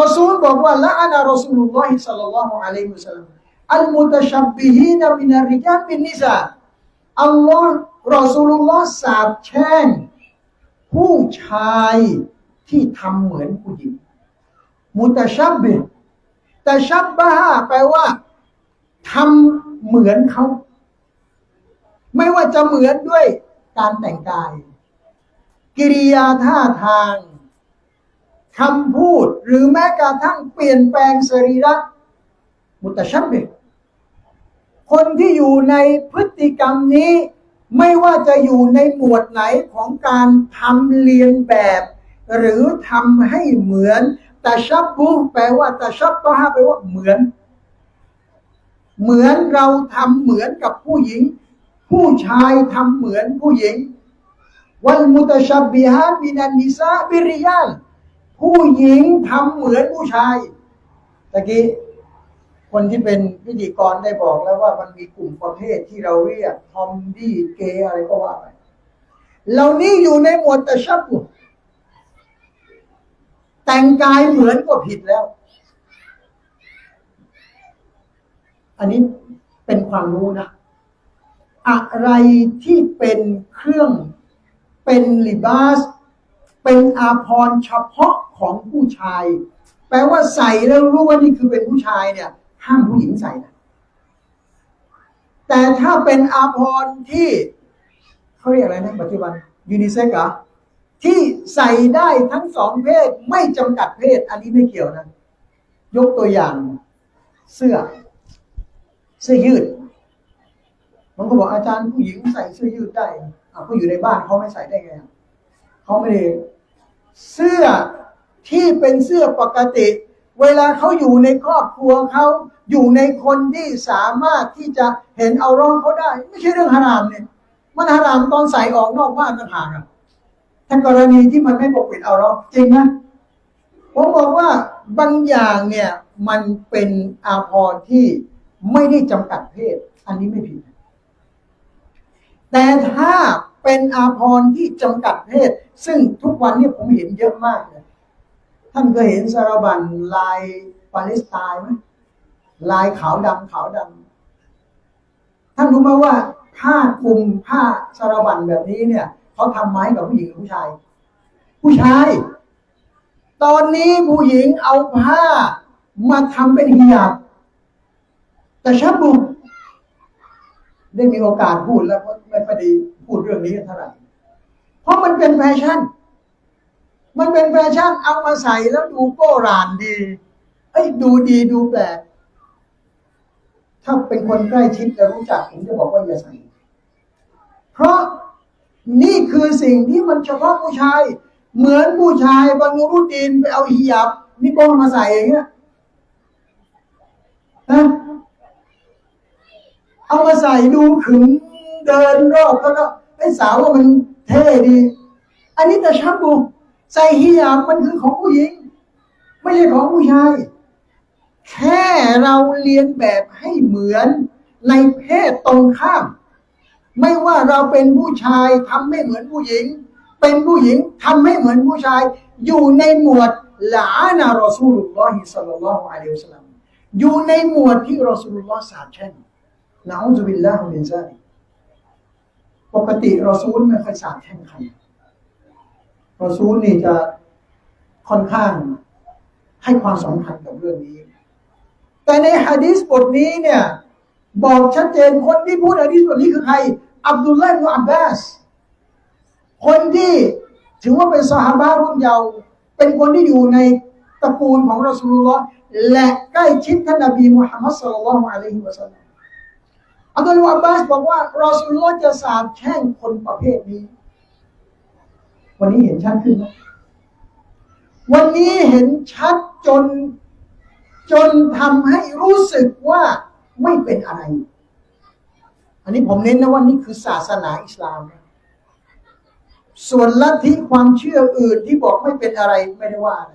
รอซูลบอกว่าละอันรอซูลุลลอฮิสัลลัลลอฮุอะลัยฮิวะสัลลัมอัลมุตชับบิฮีนมินาริจาลบินนิสาอัลลอฮ์รอซูลุลลอฮ์สาบแช่งผู้ชายที่ทำเหมือนผู้หญิง มุตชับบิแต่ชับบะฮาแปลว่าทำเหมือนเขา ไม่ว่าจะเหมือนด้วยการแต่งกาย กิริยาท่าทาง คำพูดหรือแม้กระทั่งเปลี่ยนแปลงสรีระมุตชับบิคนที่อยู่ในพฤติกรรมนี้ ไม่ว่าจะอยู่ในหมวดไหนของการทำเลียนแบบ หรือทำให้เหมือนแต่ชับบุแปลว่าแต่ชับก็ฮาแปลว่าเหมือน เหมือนเราทำเหมือนกับผู้หญิง ผู้ชายทำเหมือนผู้หญิง วันมุตชับบิฮามินันนิซาบิริยาน ผู้หญิงทำเหมือนผู้ชายตะกี้คนที่เป็นพิธีกรได้บอกแล้วว่ามันมีกลุ่มประเภทที่เราเรียกทอมดี้เกย์อะไรก็ว่าไปเหล่านี้อยู่ในหมวดตะชับแต่งกายเหมือนก็ผิดแล้ว อันนี้เป็นความรู้นะ อะไรที่เป็นเครื่องเป็นลิบาส เป็นอาภรณ์เฉพาะของผู้ชาย แปลว่าใส่แล้วรู้ว่านี่คือเป็นผู้ชายเนี่ยห้ามผู้หญิงใส่นะแต่ถ้าเป็นอาภรณ์ที่เขาเรียกอะไรนะปัจจุบันยูนิเซ็กอะที่ใส่ได้ทั้งสองเพศไม่จำกัดเพศ อันนี้ไม่เกี่ยวนะ ยกตัวอย่างเสื้อ เสื้อยืดมันก็บอกอาจารย์ผู้หญิงใส่เสื้อยืดได้อะเขาอยู่ในบ้านเขาไม่ใส่ได้ไง เขาไม่ได้เสื้อที่เป็นเสื้อปกติ เวลาเขาอยู่ในครอบครัวเขาอยู่ในคนที่สามารถที่จะเห็นเอาร้องเขาได้ ไม่ใช่เรื่องฮารามเนี่ยมันฮารามตอนใส่ออกนอกบ้านต่างหากอะถ้ากรณีที่มันไม่ปกปิดเอาร้องจริงนะผมบอกว่าบางอย่างเนี่ยมันเป็นอาภรณ์ที่ไม่ได้จำกัดเพศ อันนี้ไม่ผิด แต่ถ้า เป็นอาภรณ์ที่จำกัดเพศ ซึ่งทุกวันนี้ผมเห็นเยอะมากเลยท่านเคยเห็นสารบัญลายปาเลสไตน์ไหมลายขาวดำขาวดำท่านรู้ไหมว่าผ้าคลุมผ้าสารบัญแบบนี้เนี่ยเขาทำไม้กับผู้หญิงหรือผู้ชาย ผู้ชาย ตอนนี้ผู้หญิงเอาผ้ามาทำเป็นฮิญาบแต่ชับบุได้มีโอกาสพูดแล้ว ไม่พอดีพูดเรื่องนี้เท่าไหร่เพราะมันเป็นแฟชั่น มันเป็นแฟชั่นเอามาใส่แล้วดูโก้รานดีเอ้ยดูดีดูแปลกถ้าเป็นคนใกล้ชิดจะรู้จักผมจะบอกว่าอย่าใส่ เพราะนี่คือสิ่งที่มันเฉพาะผู้ชาย เหมือนผู้ชายบางรุดีนไปเอาฮิญาบนี่โป้มาใส่อย่างเงี้ยนะเอามาใส่ดูขึง เดินรอบแล้วก็ไอ้สาวว่ามันเท่ดี อันนี้แต่ชับดูใส่ฮิญาบมันคือของผู้หญิง ไม่ใช่ของผู้ชาย แค่เราเรียนแบบให้เหมือนในเพศตรงข้าม ไม่ว่าเราเป็นผู้ชายทำไม่เหมือนผู้หญิง เป็นผู้หญิงทำไม่เหมือนผู้ชาย อยู่ในหมวดหลานารอซูลุลลอฮิสัลลัลลอฮุอะลัยฮิวสัลลัมอยู่ในหมวดที่รอซูลุลลอฮ์สาบแช่งนะอุบิลลาฮุมินซาลิ ปกติรอซูลไม่ค่อยสาบแช่งใครรอซูลนี่จะค่อนข้างให้ความสำคัญกับเรื่องนี้ แต่ในฮะดีษบทนี้เนี่ย บอกชัดเจนคนที่พูดฮะดีษบทนี้คือใคร อับดุลเลาะห์อับบาสคนที่ถือว่าเป็นสหายรุ่นเยาว์เป็นคนที่อยู่ในตระกูลของรอสูลุลลอฮ์และใกล้ชิดท่านนบีมุฮัมมัดสุลลัลลอฮุอะลัยฮิวะสัลลัม อับดุลอับบาสบอกว่ารอสูลุลลอฮ์จะสาบแช่งคนประเภทนี้ วันนี้เห็นชัดขึ้นไหมวันนี้เห็นชัดจน จนทำให้รู้สึกว่าไม่เป็นอะไร อันนี้ผมเน้นนะว่านี่คือศาสนาอิสลามส่วนลัทธิความเชื่ออื่นที่บอกไม่เป็นอะไรไม่ได้ว่าอะไร